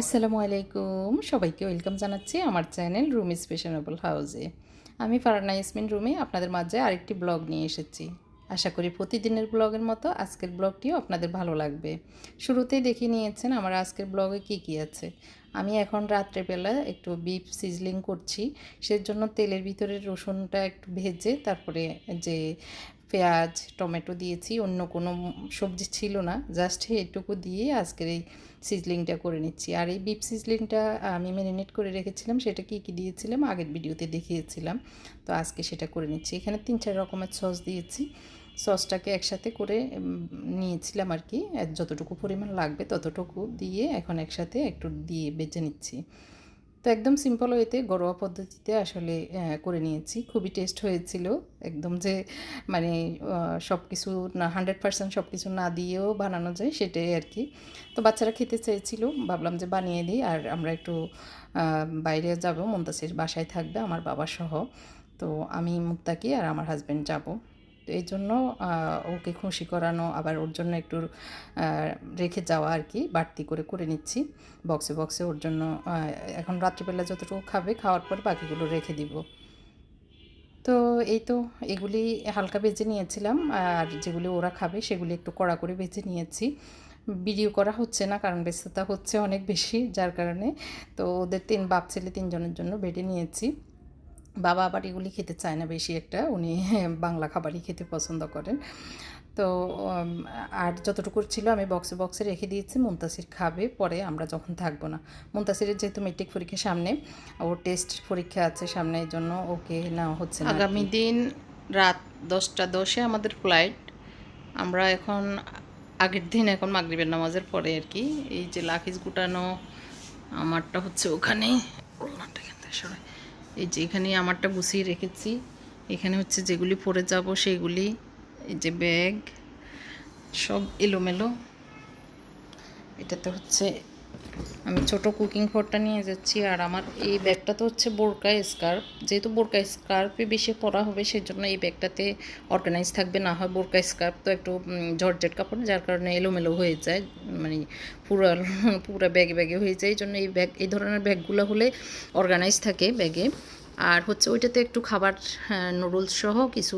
আসসালামু আলাইকুম। সবাইকে ওয়েলকাম জানাচ্ছি আমার চ্যানেল রুম স্পেশাল হাউসে। আমি ফারানা ইসমিন রুমে, আপনাদের মাঝে আরেকটি ব্লগ নিয়ে এসেছি। আশা করি প্রতিদিনের ব্লগের মতো আজকের ব্লগটিও আপনাদের ভালো লাগবে। শুরুতেই দেখে নিয়েছেন আমার আজকের ব্লগে কি কি আছে। আমি এখন রাত্রেবেলা একটু বিফ সিজলিং করছি, সেজন্য তেলের ভিতরে রসুনটা একটু ভেজে, তারপরে যে পেঁয়াজ, টমেটো দিয়েছি, অন্য কোনো সবজি ছিল না। জাস্ট এটুকু দিয়ে আজকের এই সিজলিংটা করে নিচ্ছি। আর এই বিপ সিজলিংটা আমি ম্যারিনেট করে রেখেছিলাম, সেটা কি কি দিয়েছিলাম আগের ভিডিওতে দেখিয়েছিলাম। তো আজকে সেটা করে নিচ্ছি। এখানে তিন চার রকমের সস দিয়েছি। সসটাকে একসাথে করে নিয়েছিলাম আর কি। যতটুকু পরিমাণ লাগবে ততটুকু দিয়ে এখন একসাথে একটু দিয়ে বেজে নিচ্ছি। তো একদম সিম্পল ওয়েতে, ঘরোয়া পদ্ধতিতে আসলে করে নিয়েছি। খুবই টেস্ট হয়েছিল। একদম যে মানে সব কিছু না হান্ড্রেড পার্সেন্ট সব কিছু না দিয়েও বানানো যায় সেটাই আর কি তো বাচ্চারা খেতে চেয়েছিল। ভাবলাম যে বানিয়ে দিই। আর আমরা একটু বাইরে যাব। মুন্তাসির বাসায় থাকবে, আমার বাবা সহ। তো আমি মুক্তাকি আর আমার হাজব্যান্ড যাব। তো এই জন্য ওকে খুশি করানো, আবার ওর জন্য একটু রেখে যাওয়া আর কি, বাড়তি করে করে নিচ্ছি। বক্সে বক্সে ওর জন্য এখন রাত্রিবেলা যতটুকু খাবে, খাওয়ার পর বাকিগুলো রেখে দিব। তো এই তো, এগুলি হালকা ভেজে নিয়েছিলাম, আর যেগুলি ওরা খাবে সেগুলি একটু কড়া করে ভেজে নিয়েছি। ভিডিও করা হচ্ছে না, কারণ ব্যস্ততা হচ্ছে অনেক বেশি, যার কারণে তো ওদের তিন, বাপ, ছেলে তিনজনের জন্য বেটে নিয়েছি। বাবা আবার এগুলি খেতে চায় না বেশি একটা, উনি বাংলা খাবারই খেতে পছন্দ করেন। তো আর যতটুকু ছিল আমি বক্সে বক্সে রেখে দিয়েছি, মুন্তাসির খাবে, পরে আমরা যখন থাকব না। মুন্তাসিরের যেহেতু মেট্রিক পরীক্ষা সামনে, ওর টেস্ট পরীক্ষা আছে সামনে, এই জন্য ওকে না, হচ্ছে আগামী দিন রাত দশটা দশে আমাদের ফ্লাইট আমরা এখন, আগের দিন এখন মাগরিবের নামাজের পরে আর কি, এই যে লাখিজ গুটানো, আমারটা হচ্ছে ওখানে সরাই। এই যে এখানে আমারটা গুছিয়ে রেখেছি। এখানে হচ্ছে যেগুলি পরে যাব সেগুলি, এই যে ব্যাগ, সব এলোমেলো। এটাতে হচ্ছে আমি ছোট কুকিং ফোরটা নিয়ে যাচ্ছি আর আমার এই ব্যাগটা তো হচ্ছে বোরকা স্কার্ফ। যেহেতু বোরকা স্কার্ফে বেশি পরা হবে সেই জন্য এই ব্যাগটাতে অর্গানাইজ থাকবে, না হয় বোরকা স্কার্ফ তো একটু জর্জেট কাপড়, যার কারণে এলোমেলো হয়ে যায় মানে পুরো পুরো ব্যাগে ব্যাগে হয়ে যায়। এই জন্য এই ব্যাগ, এই ধরনের ব্যাগগুলো হলে অর্গানাইজ থাকে ব্যাগে। আর হচ্ছে ওইটাতে একটু খাবার নুডলস সহ কিছু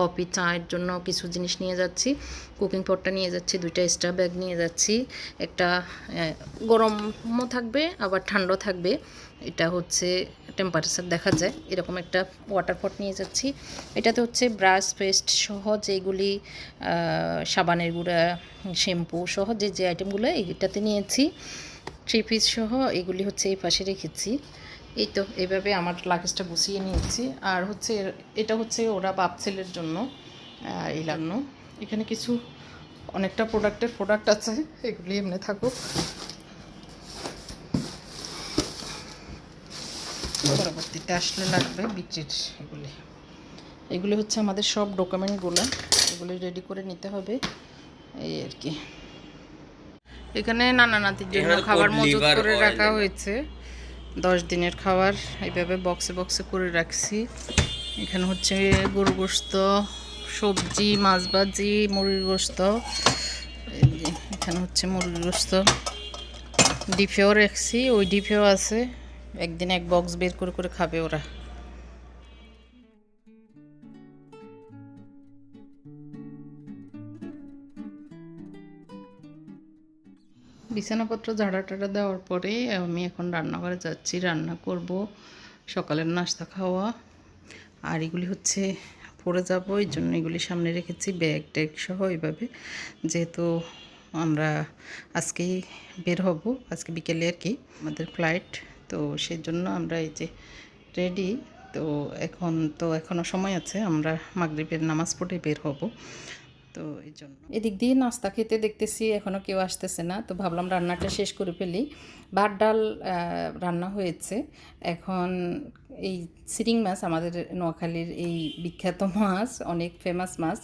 কফি চায়ের জন্য কিছু জিনিস নিয়ে যাচ্ছি। কুকিং পটটা নিয়ে যাচ্ছি, দুইটা এক্সট্রা ব্যাগ নিয়ে যাচ্ছি। একটা গরমও থাকবে, আবার ঠান্ডাও থাকবে। এটা হচ্ছে টেম্পারেচার দেখা যায়, এরকম একটা ওয়াটার পট নিয়ে যাচ্ছি। এটাতে হচ্ছে ব্রাশ পেস্ট সহ যেগুলি সাবানের গুঁড়া শ্যাম্পু সহ যে যে আইটেমগুলো এটাতে নিয়েছি। থ্রি পিস সহ এগুলি হচ্ছে এই পাশে রেখেছি। এই তো এইভাবে আমার লাগেজটা গুছিয়ে নিয়েছি। আর হচ্ছে এটা হচ্ছে ওরা বাপ ছেলের জন্য এই জন্য এখানে কিছু অনেকটা প্রোডাক্টের প্রোডাক্ট আছে এগুলি এমনি থাকুক। পরবর্তীতে আসলে লাগবে বিক্রির এগুলি। এগুলি হচ্ছে আমাদের সব ডকুমেন্টগুলো এগুলি রেডি করে নিতে হবে এই আর কি। এখানে নানা নাতির জন্য খাবার মজুত করে রাখা হয়েছে। দশ দিনের খাবার এইভাবে বক্সে বক্সে করে রাখছি। এখানে হচ্ছে গরু গোস্ত সবজি, মাছ ভাজি, মুরগির গোস্ত এখানে হচ্ছে মুরগির গোস্ত ডিফেও রাখছি, ওই ডিপেও আছে। একদিন এক বক্স বের করে করে খাবে ওরা। বিছানাপত্র ঝাড়া টাড়া দেওয়ার পরে আমি এখন রান্নাঘরে যাচ্ছি, রান্না করব, সকালের নাস্তা খাওয়া। আর এগুলি হচ্ছে পরে যাব, এই জন্য এগুলি সামনে রেখেছি, ব্যাগ ট্যাগ সহ এইভাবে। যেহেতু আমরা আজকেই বের হব, আজকে বিকেলে আর কি, আমাদের ফ্লাইট তো সেই জন্য আমরা এই যে রেডি তো এখন, তো এখনও সময় আছে, আমরা মাগরিবের নামাজ পড়ে বের হব। তো এই জন্য। এদিক দিয়ে নাস্তা খেতে দেখতেছি এখনও কেউ আসতেছে না, তো ভাবলাম রান্নাটা শেষ করে ফেলি। ভাত, ডাল রান্না হয়েছে। এখন এই সিরিং মাছ, আমাদের নোয়াখালীর এই বিখ্যাত মাছ, অনেক ফেমাস মাছ।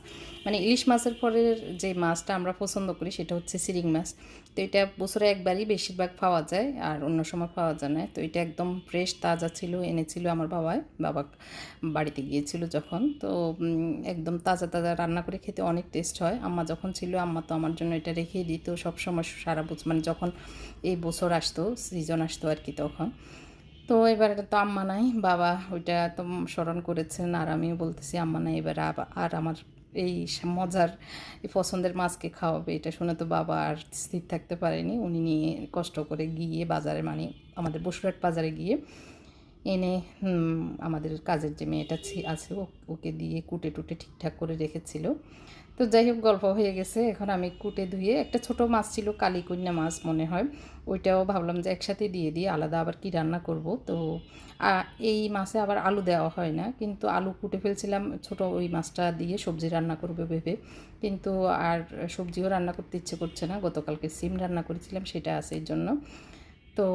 মানে ইলিশ মাছের পরের যে মাছটা আমরা পছন্দ করি, সেটা হচ্ছে সিরিং মাছ। তো এটা বছরে একবারই বেশিরভাগ পাওয়া যায় আর অন্য সময় পাওয়া যায় না। তো এটা একদম ফ্রেশ তাজা ছিল, এনেছিল আমার বাবাই। বাবা বাড়িতে গিয়েছিল যখন। তো একদম তাজা তাজা রান্না করে খেতে অনেক টেস্ট হয়। আম্মা যখন ছিল, আম্মা তো আমার জন্য এটা রেখে দিত। সব সময় সারা বছর মানে যখন এই বছর আসতো সিজন আসতো আর কি তখন। তো এবারে তো আম্মা নাই, বাবা ওইটা তো স্মরণ করেছেন আর আমিও বলতেছি আম্মা নাই, এবার আর আমার এই মজার, এই পছন্দের মাছকে খাওয়াবে, এটা শুনে তো বাবা আর স্থির থাকতে পারেনি। উনি নিয়ে কষ্ট করে গিয়ে বাজারে মানে আমাদের বসুরহাট বাজারে গিয়ে এনে আমাদের কাজের যে মেয়েটা আছে, ও- ওকে দিয়ে কুটে টুটে ঠিকঠাক করে রেখেছিল। তো যাই হোক, গল্প হয়ে গেছে। এখন আমি কুটে ধুয়ে, একটা ছোট মাছ ছিল, কালীকন্যা মাছ মনে হয়, ওইটাও ভাবলাম যে একসাথে দিয়ে দিয়ে আলাদা আবার কি রান্না করব? তো এই মাছে আবার আলু দেওয়া হয় না, কিন্তু আলু কুটে ফেলছিলাম, ছোট ওই মাছটা দিয়ে সবজি রান্না করবে ভেবে। কিন্তু আর সবজিও রান্না করতে ইচ্ছে করছে না, গতকালকে সিম রান্না করেছিলাম, সেটা আছে এই জন্য। তো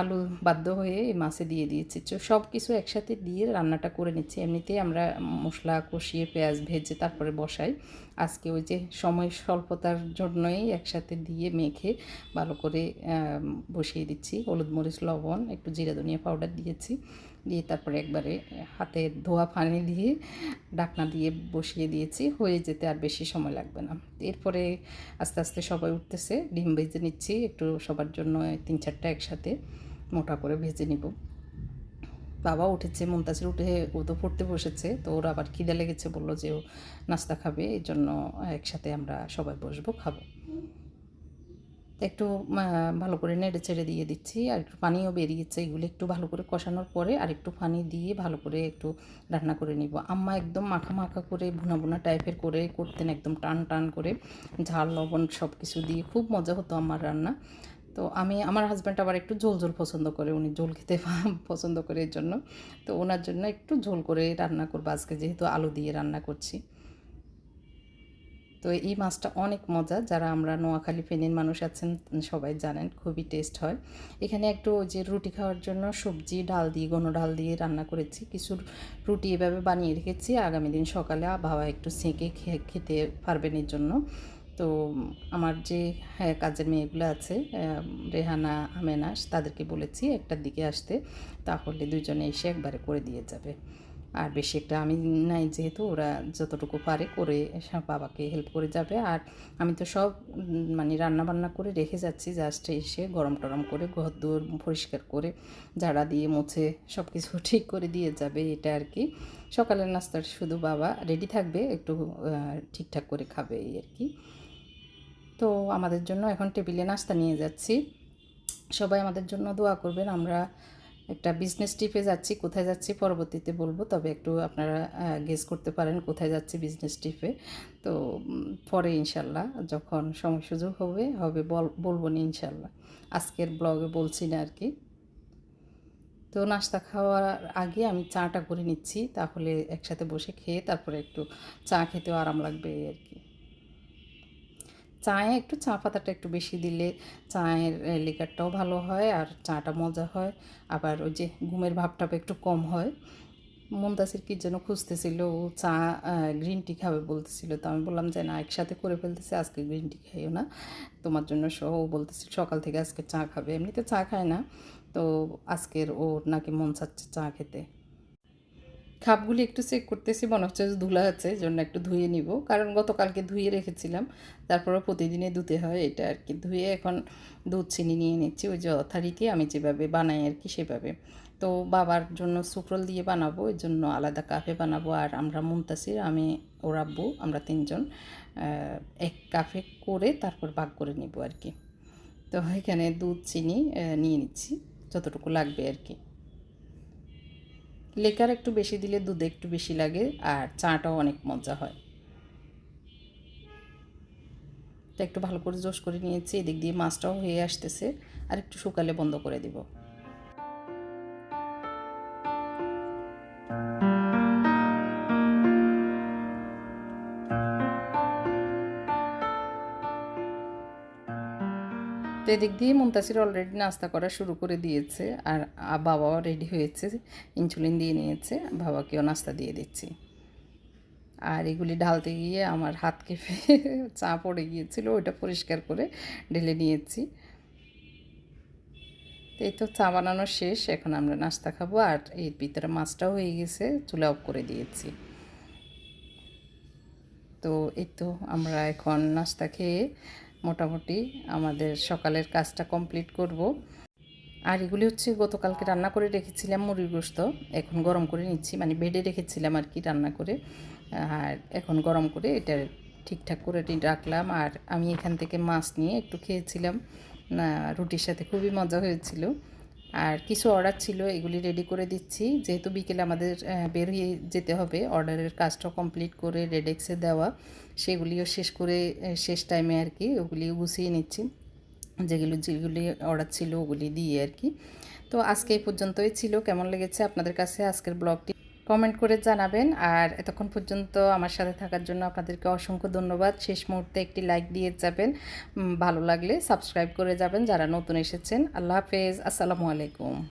আলু বাধ্য হয়ে এই মাছে দিয়ে দিয়েছি। সব কিছু একসাথে দিয়ে রান্নাটা করে নিচ্ছি। এমনিতেই আমরা মশলা কষিয়ে, পেঁয়াজ ভেজে তারপরে বসাই। আজকে ওই যে সময় স্বল্পতার জন্যই একসাথে দিয়ে মেখে ভালো করে বসিয়ে দিচ্ছি। হলুদ মরিচ, লবণ, একটু জিরা ধনিয়া পাউডার দিয়েছি। দিয়ে তারপরে একবারে হাতে ধোয়া পানি দিয়ে ডাকনা দিয়ে বসিয়ে দিয়েছি, হয়ে যেতে আর বেশি সময় লাগবে না। এরপরে আস্তে আস্তে সবাই উঠতেছে, ডিম ভেজে নিচ্ছি, একটু সবার জন্য তিন চারটা একসাথে মোটা করে ভেজে নিব। বাবা উঠেছে মুমতাজের উঠে, ও তো পড়তে বসেছে, তো ওর আবার খিদে লেগেছে, বলল যে ও নাস্তা খাবে এই জন্য একসাথে আমরা সবাই বসবো, খাব। একটু ভালো করে নেড়ে চেড়ে দিয়ে দিচ্ছি, আর একটু পানিও বেরিয়েছে এগুলো একটু ভালো করে কষানোর পরে আর একটু পানি দিয়ে ভালো করে একটু রান্না করে নিব। আম্মা একদম মাখা মাখা করে, ভুনা ভুনা টাইপের করে করতেন, একদম টান টান করে ঝাল, লবণ সব কিছু দিয়ে খুব মজা হতো আমার রান্না। তো আমি, আমার হাজব্যান্ড আবার একটু ঝোল ঝোল পছন্দ করে, উনি ঝোল খেতে পছন্দ করে এর জন্য। তো ওনার জন্য একটু ঝোল করে রান্না করব, আজকে যেহেতু আলু দিয়ে রান্না করছি। তো এই মাছটা অনেক মজা যারা আমরা নোয়াখালী ফেনীর মানুষ আছেন সবাই জানেন খুবই টেস্ট হয়। এখানে একটু যে রুটি খাওয়ার জন্য সবজি ডাল দিয়ে ঘন ডাল দিয়ে রান্না করেছি। কিছু রুটি এভাবে বানিয়ে রেখেছি। আগামী দিন সকালে বাবা একটু সেঁকে খেতে পারবেন এর জন্য। তো আমার যে হ্যাঁ, কাজের মেয়েগুলো আছে রেহানা আমেনাস তাদেরকে বলেছি একটার দিকে আসতে তাহলে দুজনে এসে একবারে করে দিয়ে যাবে। আর বেশি একটা আমি নাই যেহেতু, ওরা যতটুকু পারে করে বাবাকে হেল্প করে যাবে। আর আমি তো সব মানে রান্না বান্না করে রেখে যাচ্ছি। জাস্ট এসে গরম টরম করে ঘর দৌড় পরিষ্কার করে, ঝাড়া দিয়ে মুছে সব কিছু ঠিক করে দিয়ে যাবে, এটা আর কি। সকালের নাস্তার শুধু বাবা রেডি থাকবে, একটু ঠিকঠাক করে খাবে, এই আর কি। তো আমাদের জন্য এখন টেবিলে নাস্তা নিয়ে যাচ্ছি। সবাই আমাদের জন্য দোয়া করবেন, আমরা একটা বিজনেস ট্রিপে যাচ্ছি, কোথায় যাচ্ছি পরবর্তীতে বলব, তবে একটু আপনারা গেস করতে পারেন কোথায় যাচ্ছি বিজনেস ট্রিপে তো পরে ইনশাল্লাহ যখন সময় সুযোগ হবে হবে বল- বলব না ইনশাল্লাহ। আজকের ব্লগে বলছি না আর কি। তো নাস্তা খাওয়ার আগে আমি চাটা করে নিচ্ছি, তাহলে একসাথে বসে খেয়ে তারপরে একটু চা খেতেও আরাম লাগবে আর কি। চায়ে একটু চা পাতাটা একটু বেশি দিলে চায়ের লিকারটাও ভালো হয় আর চাটা মজা হয়। আবার ওই যে ঘুমের ভাবটা একটু কম হয়। মুমতাসির কি যেন খুঁজতেছিল, ও চা গ্রিন টি খাবে বলতেছিল। তো আমি বললাম যে না, একসাথে করে ফেলতেছে, আজকে গ্রিন টি খাইও না। তোমার জন্য সহ ও বলতেছিল সকাল থেকে আজকে চা খাবে। এমনিতে চা খায় না। তো আজকের ওর নাকি মন চাচ্ছে চা খেতে। খাপগুলি একটু চেক করতেছি, মনে হচ্ছে যে ধুলা আছে জন্য একটু ধুয়ে নিব। কারণ গতকালকে ধুয়ে রেখেছিলাম তারপরে প্রতিদিনে ধুতে হয় এটা আর কি ধুয়ে এখন দুধ, চিনি নিয়ে নিচ্ছি, ওই যথারীতি আমি যেভাবে বানাই আর কি সেভাবে। তো বাবার জন্য সুক্রল দিয়ে বানাবো, এর জন্য আলাদা কাপে বানাবো। আর আমরা মুমতাসির আমি, ওর আব্বু, আমরা তিনজন এক কাপে করে তারপর ভাগ করে নিব আর কি তো এখানে দুধ, চিনি নিয়ে নিচ্ছি, যতটুকু লাগবে আর কি লেকার একটু বেশি দিলে দুধে একটু বেশি লাগে, আর চাটাও অনেক মজা হয়। তো একটু ভালো করে জোশ করে নিয়েছি, এদিক দিয়ে মাছটাও হয়ে আসতেছে, আর একটু শুকালে বন্ধ করে দিব। তো এদিক দিয়ে মুন্তাসির অলরেডি নাস্তা করা শুরু করে দিয়েছে আর বাবাও রেডি হয়েছে ইনসুলিন দিয়ে নিয়েছে, বাবাকেও নাস্তা দিয়ে দিচ্ছি। আর এগুলি ঢালতে গিয়ে আমার হাত কেঁপে চা পড়ে গিয়েছিল, ওইটা পরিষ্কার করে ঢেলে নিয়েছি। এই তো চা বানানো শেষ, এখন আমরা নাস্তা খাব আর এর ভিতরে মাছটাও হয়ে গেছে, চুলা অফ করে দিয়েছি। তো এই তো আমরা এখন নাস্তা খেয়ে মোটামুটি আমাদের সকালের কাজটা কমপ্লিট করব। আর এগুলি হচ্ছে গতকালকে রান্না করে রেখেছিলাম মুরগির গোস্ত। এখন গরম করে নিচ্ছি মানে বেডে রেখেছিলাম আর কি রান্না করে। আর এখন গরম করে এটা ঠিকঠাক করে রাখলাম। আর আমি এখান থেকে মাছ নিয়ে একটু খেয়েছিলাম। রুটির সাথে খুবই মজা হয়েছিল। আর কিছু অর্ডার ছিল, এগুলি রেডি করে দিচ্ছি। যেহেতু বিকেলে আমাদের বের হয়ে যেতে হবে, অর্ডারের কাজটা কমপ্লিট করে রেডেক্সে দেওয়া। সেগুলিও শেষ করে শেষ টাইমে আর কি ওগুলিও গুছিয়ে নিচ্ছি। যেগুলো, যেগুলি অর্ডার ছিল ওগুলি দিয়ে আর কি তো আজকে এই পর্যন্তই ছিল। কেমন লেগেছে আপনাদের কাছে আজকের ব্লগটি? কমেন্ট করে জানাবেন। আর এতক্ষণ পর্যন্ত আমার সাথে থাকার জন্য আপনাদেরকে অসংখ্য ধন্যবাদ। শেষ মুহূর্তে একটি লাইক দিয়ে যাবেন। ভালো লাগলে সাবস্ক্রাইব করে যাবেন যারা নতুন এসেছেন। আল্লাহ হাফেজ। আসসালামু আলাইকুম।